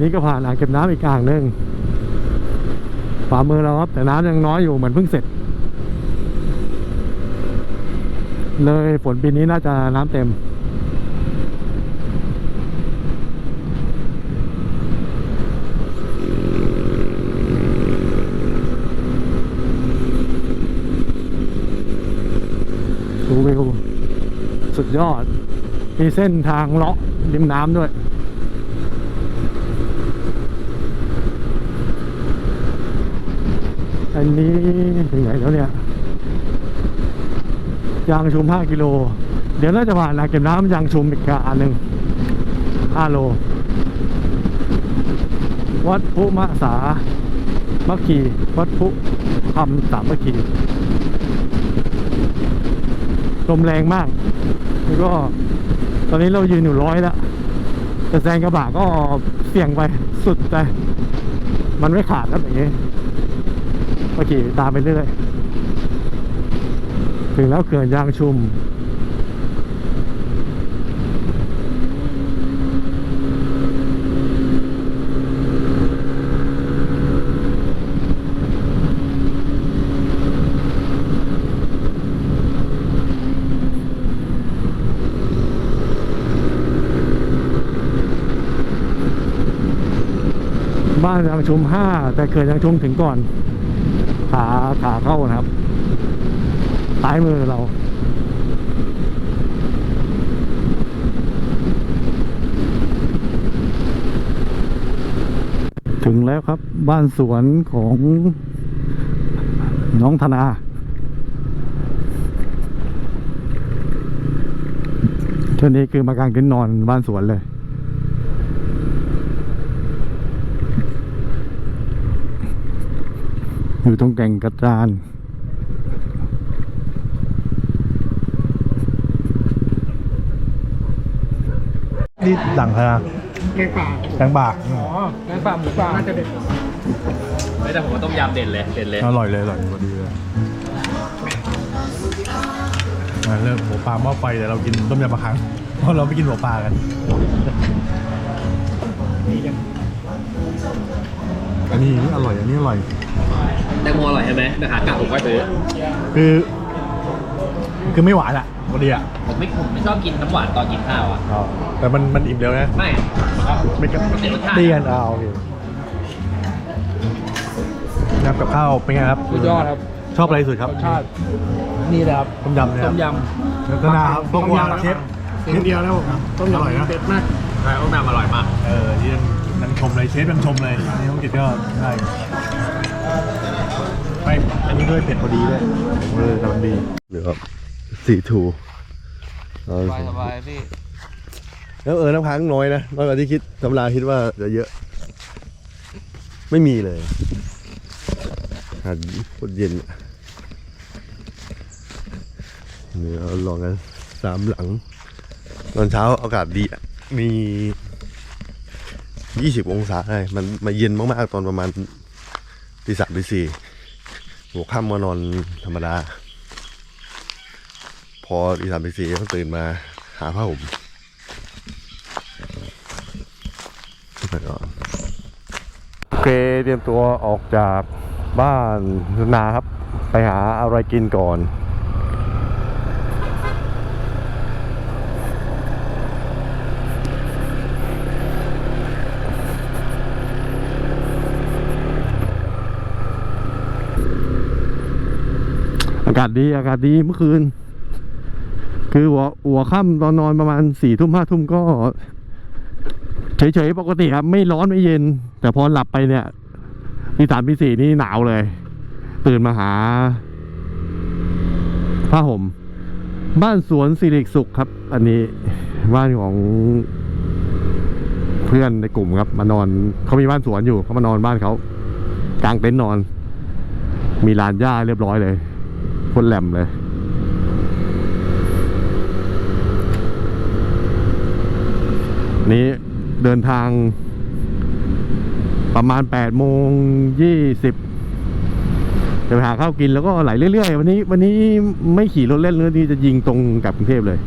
นี่ก็ผ่านอ่างเก็บน้ำอีกอ่างหนึ่งฝ่ามือเราครับ แต่น้ำยังน้อยอยู่เหมือนเพิ่งเสร็จ เลยฝนปีนี้น่าจะน้ำเต็ม ดูวิวสุดยอด มีเส้นทางเลาะริมน้ำด้วย อันนี้ถึงไหนแล้วเนี่ย ยางชุม 5 กิโล เดี๋ยวน่าจะผ่านอ่าเก็บน้ำยางชุมอีกอันหนึ่ง5โล วัดพุมะสามัคคีวัดพุคำสามมัคคีลมแรงมาก แล้วก็ ตอนนี้เรายืนอยู่ร้อยแล้วแต่แซงกระบะก็เสี่ยงไปสุดแต่มันไม่ขาดครับอย่างนี้ เมื่อกี้ตามไปเรื่อยๆถึงแล้วเขื่อนยางชุม บ้านยางชุมห้าแต่เขื่อนยางชุมถึงก่อน ขาขาเข้านะครับซ้ายมือเราถึงแล้วครับบ้านสวนของน้องธนาเท่านี้คือมากางเต็นท์นอนบ้านสวนเลย อยู่ตรงแก่งกระจานนี่ดังขนาดแกงป่าแตงบากอ๋อแกงป่าหมูป่าน่าจะเด็ดไม่แต่ผมว่าต้มยำเด่นเลยเด่นเลยอร่อยเลยอร่อยพอดีเลยมาเริ่มหัวปลาหม้อไฟแต่เรากินต้มยำปลาคังเพราะเราไม่กินหัวปลากันอันนี้อร่อยอันนี้อร่อย แตงโมอร่อยใช่ไหมแต่ขากลับผมก็ซื้อคือ คือไม่หวานอะพอดีอะผมไม่ผมไม่ชอบกินน้ำหวานตอนกินข้าวอะแต่มันมันอิ่มเร็วนะไม่ไม่กับมันเป็นรสชาติดีกันอ่าโอเคน้ำกับข้าวเป็นไงครับสุดยอดครับ ชอบอะไรที่สุดครับรสชาตินี่แหละครับต้มยำเนี่ยต้มยแล้วก็นาครับพวกว่าเชฟำเดียวแล้วต้มอร่อยนะยำเด็ดมากใช่ต้มยำอร่อยมาก เออที่ยังยังชมเลยเชฟยังชมเลยอันนี้ต้องกินก็ได้ไม่อั นนี้ด้วยเผ็ดพอดีด้วยเออกำลังดีเดี๋ยวครับสี่ทูสบายสบายพี่แล้วเออน้ำค้างน้อยนะน้อยกว่าที่คิดตำราคิดว่าจะเยอะ ไม่มีเลยอากาศโคตรเย็นอะเดี๋ยวเราลองกันสามหลัง ตอนเช้าอากาศดีอะมียี่สิบองศาได้มันมาเย็นมากๆ ตอนประมาณตีสามตีสี่ หัวค่ำมานอนธรรมดา พออีสามปีสี่ก็ตื่นมาหาผ้าห่มไปก่อนโอเคเตรียมตัวออกจากบ้านนาครับ ไปหาอะไรกินก่อน อากาศดีอากาศดีเมื่อคืน คือหัวหัวค่ำตอนนอนประมาณสี่ทุ่มห้าทุ่มก็ เฉยๆปกติครับ ไม่ร้อนไม่เย็น แต่พอหลับไปเนี่ยที่สามที่สี่นี่หนาวเลย ตื่นมาหาผ้าห่ม บ้านสวนสิริสุขครับ อันนี้บ้านของเพื่อนในกลุ่มครับ มานอนเขามีบ้านสวนอยู่เขามานอนบ้านเขากางเต็นท์นอน มีลานหญ้าเรียบร้อยเลย คนแหลมเลย นี้เดินทาง ประมาณแปดโมงยี่สิบจะไปหาข้าวกินแล้วก็ไหลเรื่อยๆ วันนี้ วันนี้ไม่ขี่รถเล่นเลยนี่จะยิงตรงกลับกรุงเทพเลย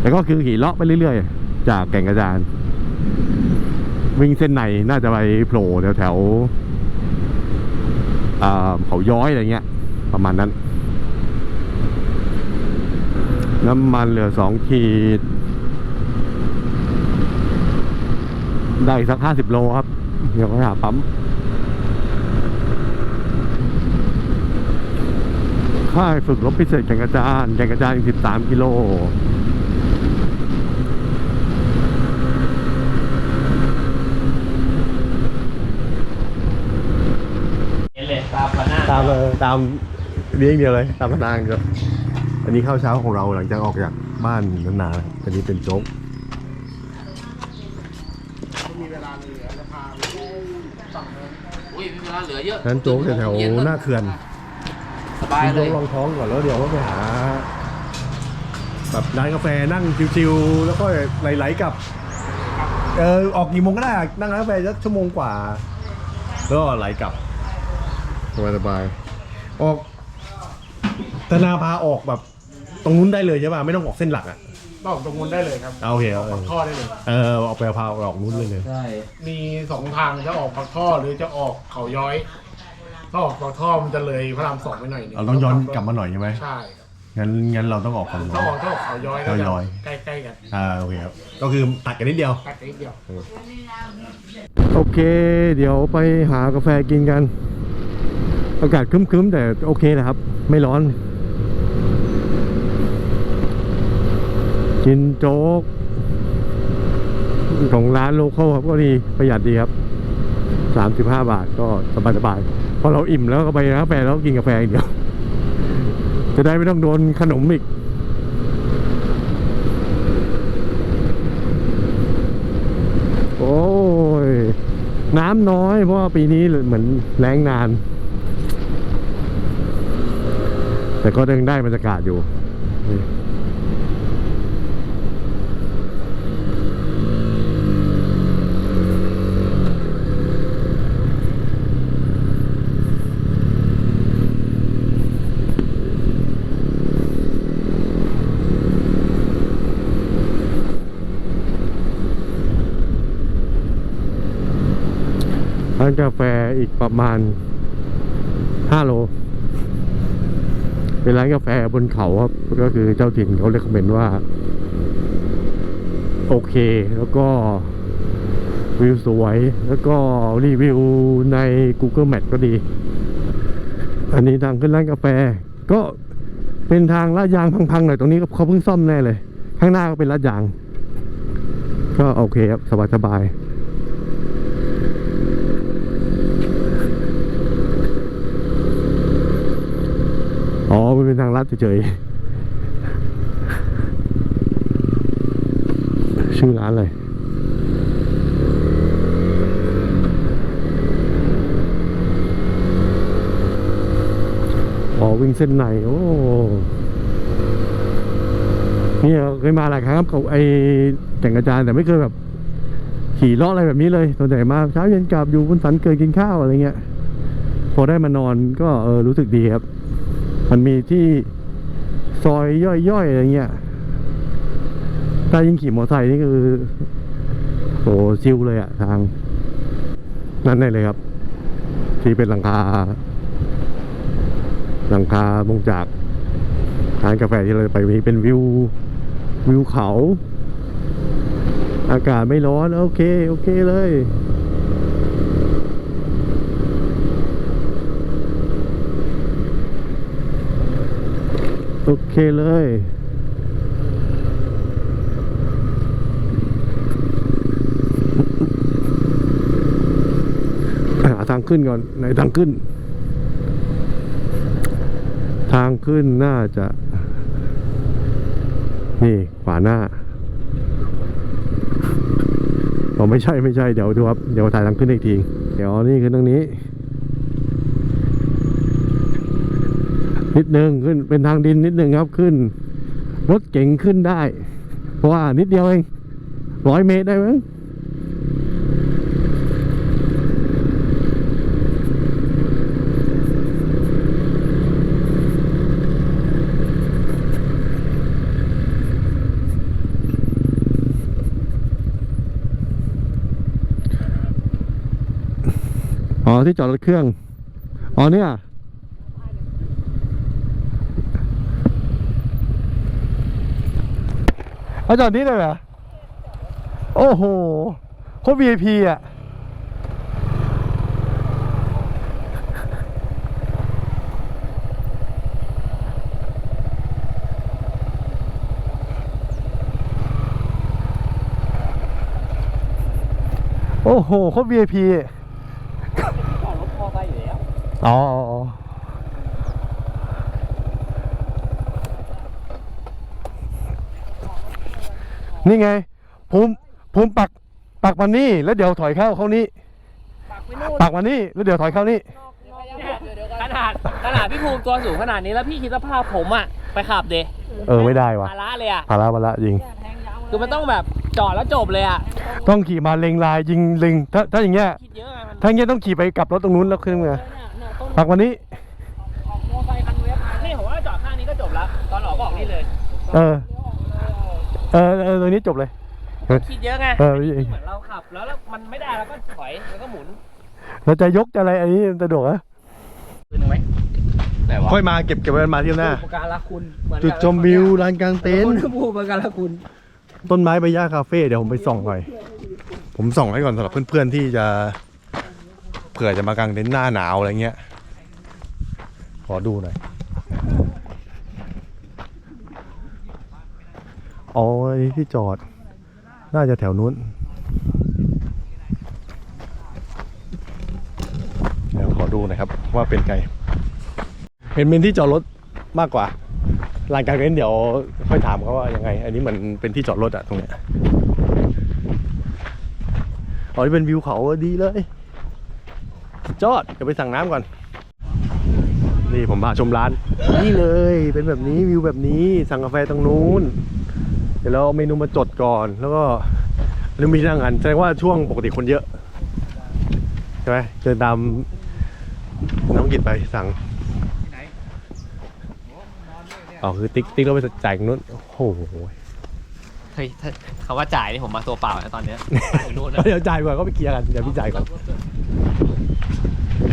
แต่ก็คือขี่เลาะไปเรื่อยๆ จากแก่งกระจานวิ่งเส้นในน่าจะไปโผล่แถวแถวเขาย้อยอะไรเงี้ย ประมาณนั้น น้ำมันเหลือสองขีด ได้อีกสักห้าสิบโลครับ เดี๋ยวก็หาปั๊ม ค่ายฝึกรบพิเศษแก่งกระจานแก่งกระจานอีกสิบสามกิโลเห็นเลยตามพน้าตามเออตามเลี้ยงเดียวเลย ตามพนางครับ อันนี้ข้าวเช้าของเราหลังจากออกจากบ้านนานๆนะครับอันนี้เป็นโจ๊กมีเวลาเหลือจะพาไปฝั่งนู้นอุ้ยมีเวลาเหลือเยอะนั้นโจ๊กแถวๆหน้าเขื่อนสบายกินเลโจ๊ยกรองท้องก่อนแล้วเดี๋ยวก็ไปหาแบบร้านกาแฟนั่งชิวๆแล้วก็ไหลๆกับเออออกกี่โมงก็ได้อะนั่งร้านกาแฟสักชั่วโมงกว่าแล้วก็ไหลกลับสบายๆออกธนาพาออกแบบ ตรงนู้นได้เลยใช่ป่ะไม่ต้องออกเส้นหลักอะต้องตรงนู้นได้เลยครับเอาโอเคเอาปักท่อได้เลย เออออกไปพาออกนู้นเลยเลย ใช่มีสองทางจะออกปักท่อหรือจะออกเขาย้อยถ้าออกปักท่อมันจะเลยพระรามสองไปหน่อยนึงเราต้องย้อนกลับมาหน่อยใช่ไหมใช่งั้นงั้นเราต้องออกฝั่งนู้ถ้าน ออกถ้าออกเขาย้อยก็เขาจะย้อย ใกล้ๆกันอ่าโอเคครับก็คือตัดกันนิดเดียว ตัดนิดเดียว โอเค เดี๋ยวไปหากาแฟกินกัน อากาศครึ้มๆ แต่โอเคนะครับ ไม่ร้อน กินโจ๊กของร้านโลเคอลครับก็ดีประหยัดดีครับสามสิบห้าบาทก็สบายๆพอเราอิ่มแล้วก็ไปร้านกาแฟแล้วก็กินกาแฟอย่างเดียว จะได้ไม่ต้องโดนขนมอีกโอ้ย น้ำน้อยเพราะว่าปีนี้เหมือนแรงนาน แต่ก็ยังได้บรรยากาศอยู่นี่ ร้านกาแฟอีกประมาณ 5 โล เป็นร้านกาแฟบนเขาครับ ก็คือเจ้าถิ่นเขาเรียกเมนว่า โอเค แล้วก็วิวสวย แล้วก็รีวิวใน Google Map ก็ดี อันนี้ทางขึ้นร้านกาแฟ ก็เป็นทางลาดยางพังๆหน่อยตรงนี้ก็เขาเพิ่งซ่อมแน่เลย ข้างหน้าก็เป็นลาดยาง ก็โอเคครับ สบายๆ อ๋อ มันเป็นทางลัดเฉยๆ ชื่อร้านอะไรอ๋อวิ่งเส้นในโอ้นี่เคยมาหลายครั้งครับไอแต่งกระจานแต่ไม่เคยแบบ ขี่เลาะอะไรแบบนี้เลยตัวใหญ่มาเช้าเย็นกลับอยู่บนสันเกิดกินข้าวอะไรเงี้ย พอได้มานอนก็เออรู้สึกดีครับ มันมีที่ซอยย่อยๆอะไรเงี้ยถ้ายิ่งขี่มอเตอร์ไซค์นี่คือโหชิวเลยอะทางนั่นได้เลยครับ ที่เป็นหลังคา หลังคาบงจากร้านกาแฟที่เราจะไปมีเป็นวิววิวเขา อากาศไม่ร้อน โอเค โอเคเลย โอเคเลย หาทางขึ้นก่อนไหนทางขึ้น ทางขึ้นน่าจะ นี่ขวาหน้าอ๋อไม่ใช่ไม่ใช่เดี๋ยวดูครับ เดี๋ยวถ่ายทางขึ้นอีกที เดี๋ยวนี่คือตรงนี้ นิดนึงขึ้นเป็นทางดินนิดนึงครับขึ้นรถเก๋งขึ้นได้ เพราะว่านิดเดียวเองร้อยเมตรได้มั้งอ๋อที่จอดรถเครื่อง อ๋อเนี่ย เอาจอดนี้เลยเหรอ โอ้โหโคตร VIP อะ โอ้โหโคตร VIP จอดรถพอไปอยู่แล้ว อ๋ออ๋ออ๋อ นี่ไงภูมิภูมิปักปักมานี่ แล้วเดี๋ยวถอยเข้าเข้านี่ปักมานี่แล้วเดี๋ยวถอยเข้านี่ ขนาดขนาดพี่ภูมิตัวสูงขนาดนี้แล้วพี่คิดสภาพผมอะไปขับเดเออไม่ได้ว่ะภาระเลยอะภาระภาระจริง คือมันต้องแบบจอดแล้วจบเลยอะต้องขี่มาเล็งลายยิงเล็งถ้าถ้าอย่างเงี้ยคิดเยอะไงมันถ้าอย่างเงี้ยต้องขี่ไปกลับรถตรงนู้นแล้วขึ้นมาปักมานี้มอไซค์คันเวฟนี่ผมว่าจอดข้างนี้ก็จบแล้วตอนออกก็ออกนี่เลย เออ เออเออตรงนี้จบเลย คิดเยอะไงเออเหมือนเราขับแล้วแล้วมันไม่ได้แล้วก็ถอยแล้วก็หมุนเราจะยกจะอะไรอันนี้สะดวกอะคืนหนึ่งไหมแต่ว่าค่อยมาเก็บเก็บไว้มาเที่ยวหน้าอุปการละคุณเหมือนจุดชมวิวลานกลางเต็นคุท์ณผู้อุปการละคุณ ต้นไม้ใบหญ้าคาเฟ่เดี๋ยวผมไปส่องหน่อย ผมส่องให้ก่อนสำหรับเพื่อนๆที่จะเผื่อจะมากางเต็นท์หน้าหนาวอะไรเงี้ย ขอดูหน่อย อ๋ออันนี้ที่จอด น่าจะแถวนู้น เดี๋ยวขอดูหน่อยครับว่าเป็นไงเห็นเป็นที่จอดรถมากกว่าลานกางเต็นเดี๋ยวค่อยถามเขาว่ายังไง อันนี้เหมือนเป็นที่จอดรถอะตรงเนี้ยอ๋อนี่เป็นวิวเขาดีเลยสุดยอดเดี๋ยวไปสั่งน้ำก่อน นี่ผมพาชมร้าน นี่เลยเป็นแบบนี้วิวแบบนี้สั่งกาแฟตรงนู้น ดี๋ยวเราเอาเมนูมาจดก่อน แล้วก็อันนี้มีที่นั่งกันแสดงว่าช่วงปกติคนเยอะใช่ไหมเดินตามน้องกิจไปสั่งอ๋อคือติ๊กติ๊กแล้วไปจ่ายตรงนู้นโอ้โหเฮ้ยถ้าคำว่าจ่ายนี่ผมมาตัวเปล่านะตอนเนี้ยอยู่นู่นนะเดี๋ยวจ่ายก่อนก็ไปเคลียร์กันเดี๋ยวพี่จ่ายก่อน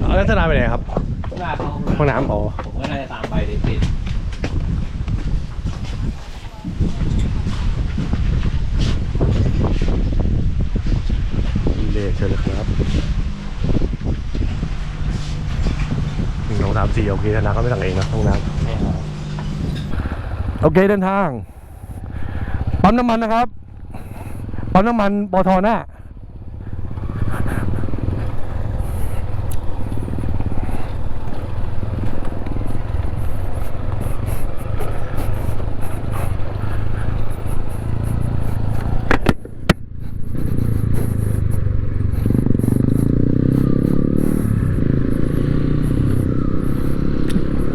เอาแล้วธนาไปไหนครับหน้าเขาห้องน้ำอ๋อผมก็น่าจะตามไปติดติด ดี เลยเชิญเลยครับหนึ่งสองสามสี่โอเคธนาก็ไม่สั่งเองนะห้องน้ำโอเคเดินทาง ปั๊มน้ำมันนะครับ ปั๊มน้ำมันปอทหน้า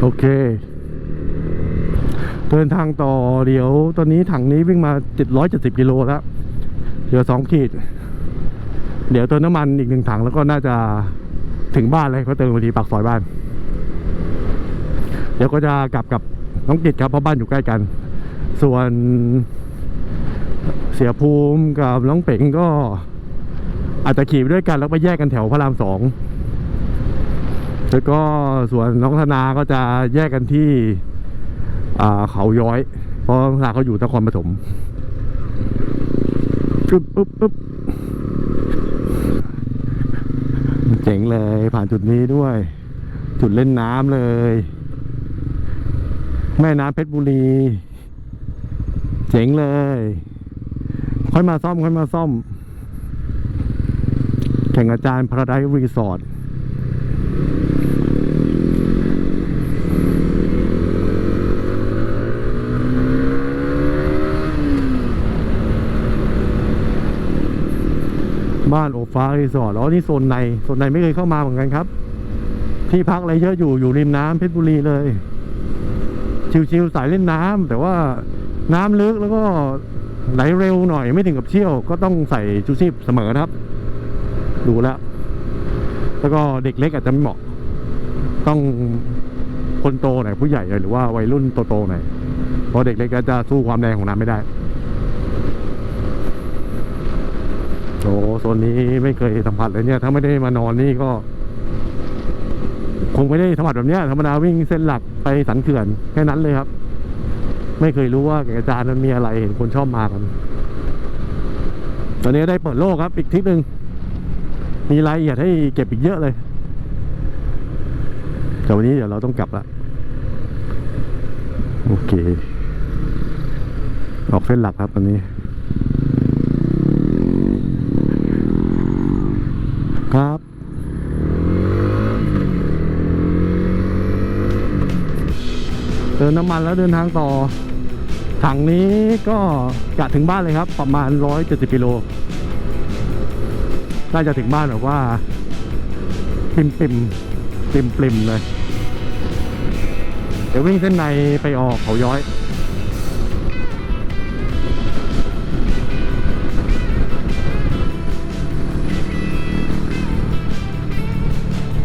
โอเค เดินทางต่อเดี๋ยวตอนนี้ถังนี้วิ่งมา770กิโลแล้วเหลือสองขีด เดี๋ยวเติมน้ำมันอีกหนึ่งถังแล้วก็น่าจะถึงบ้านเลยก็เติมพอดีปากซอยบ้าน เดี๋ยวก็จะกลับกับน้องกิจครับเพราะบ้านอยู่ใกล้กัน ส่วนเสียภูมิกับน้องเป๋งก็อาจจะขี่ด้วยกันแล้วไปแยกกันแถวพระรามสองแล้วก็ส่วนน้องธนาก็จะแยกกันที่ เขาย้อย เพราะทางเขาอยู่นครปฐมปึ๊บปึ๊บปึ๊บเจ๋งเลยผ่านจุดนี้ด้วย จุดเล่นน้ำเลย แม่น้ำเพชรบุรี เจ๋งเลย ค่อยมาซ่อมค่อยมาซ่อม แข่งอาจารย์พระไดรีสอร์ท บ้านโอฟ้ารีสอร์ทอ๋อนี่โซนในโซนในไม่เคยเข้ามาเหมือนกันครับ ที่พักอะไรเยอะอยู่อยู่ริมน้ำเพชรบุรีเลย ชิวๆสายเล่นน้ำแต่ว่าน้ำลึกแล้วก็ไหลเร็วหน่อยไม่ถึงกับเชี่ยว ก็ต้องใส่ชูชีพเสมอนะครับ ดูแล้ว แล้วก็เด็กเล็กอาจจะไม่เหมาะ ต้องคนโตหน่อยผู้ใหญ่หน่อยหรือว่าวัยรุ่นโตๆหน่อยเพราะเด็กเล็กก็จะสู้ความแรงของน้ำไม่ได้ โอ้โซนนี้ไม่เคยสัมผัสเลยเนี่ย ถ้าไม่ได้มานอนนี่ก็ คงไม่ได้ธรรมดาแบบเนี้ยธรรมดาวิ่งเส้นหลักไปสันเขื่อนแค่นั้นเลยครับ ไม่เคยรู้ว่าแก่งกระจานมันมีอะไรเห็นคนชอบมากันตอนนี้ได้เปิดโลกครับ อีกทริปหนึ่งมีรายละเอียดให้เก็บอีกเยอะเลยแต่วันนี้เดี๋ยวเราต้องกลับละโอเค ออกเส้นหลักครับวันนี้ น้ำมันแล้วเดินทางต่อ ถังนี้ก็กะถึงบ้านเลยครับ ประมาณ 170กิโลน่าจะถึงบ้านแบบว่า ปิมปิมปิมปิมเลย เดี๋ยววิ่งเส้นในไปออกเขาย้อย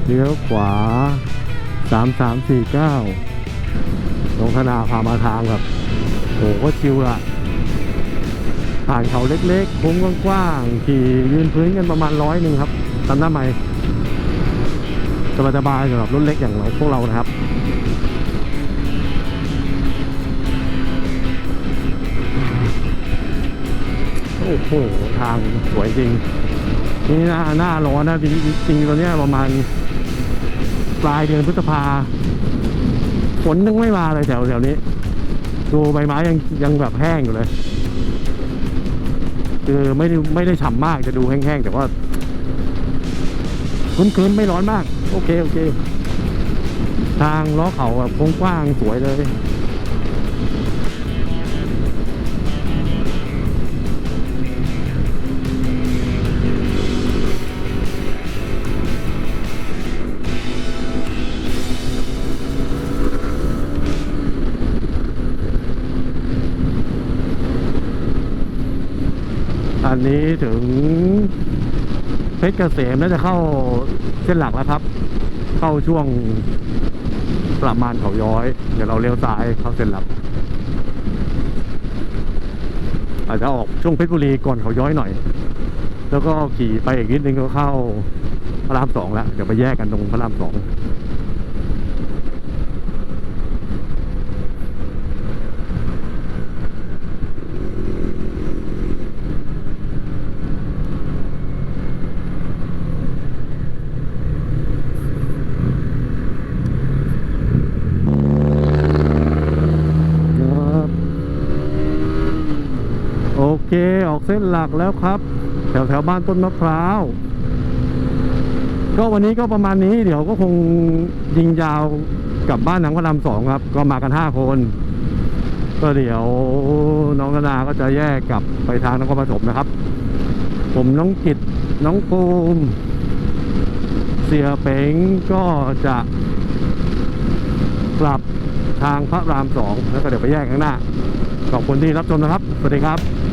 เลี้ยวขวา 3349 น้องธนาพามาทางแบบโหก็ชิวละผ่านเขาเล็กๆโค้งกว้างๆขี่ยืนพื้นกันประมาณร้อยหนึ่งครับตามหน้าใหม่สบายสบายสำหรับรุ่นเล็กอย่างเราพวกเรานะครับ โอ้โห ทางสวยจริง นี่หน้าหน้าร้อนนะจริงจริงตอนนี้ประมาณปลายเดือนพฤษภา ฝนยังไม่มาเลยแถวแถวนี้ ดูใบไม้ยังยังแบบแห้งอยู่เลย คือไม่ได้ไม่ได้ฉ่ำมากจะดูแห้งๆแต่ว่าคุณคืนไม่ร้อนมาก โอเค โอเค ทางล้อเขาแบบกว้างสวยเลย นี้ถึงเพชรเกษมน่าจะเข้าเส้นหลักแล้วครับ เข้าช่วงประมาณเขาย้อย เดี๋ยวเราเลี้ยวซ้ายเข้าเส้นหลัก อาจจะออกช่วงเพชรบุรีก่อนเขาย้อยหน่อย แล้วก็ขี่ไปอีกนิดนึงก็เข้าพระรามสองแล้ว เดี๋ยวไปแยกกันตรงพระรามสอง ครับโอ เส้นหลักแล้วครับ แถวแถวบ้านต้นมะพร้าว ก็วันนี้ก็ประมาณนี้เดี๋ยวก็คงยิงยาวกลับบ้านหนังพระรามสองครับ ก็มากันห้าคน ก็เดี๋ยวน้องนานาก็จะแยกกลับไปทางนครปฐมนะครับ ผมน้องกิตน้องปูมเสียเป๋งก็จะกลับทางพระรามสองแล้วก็เดี๋ยวไปแยกข้างหน้าขอบคุณที่รับชมนะครับ สวัสดีครับ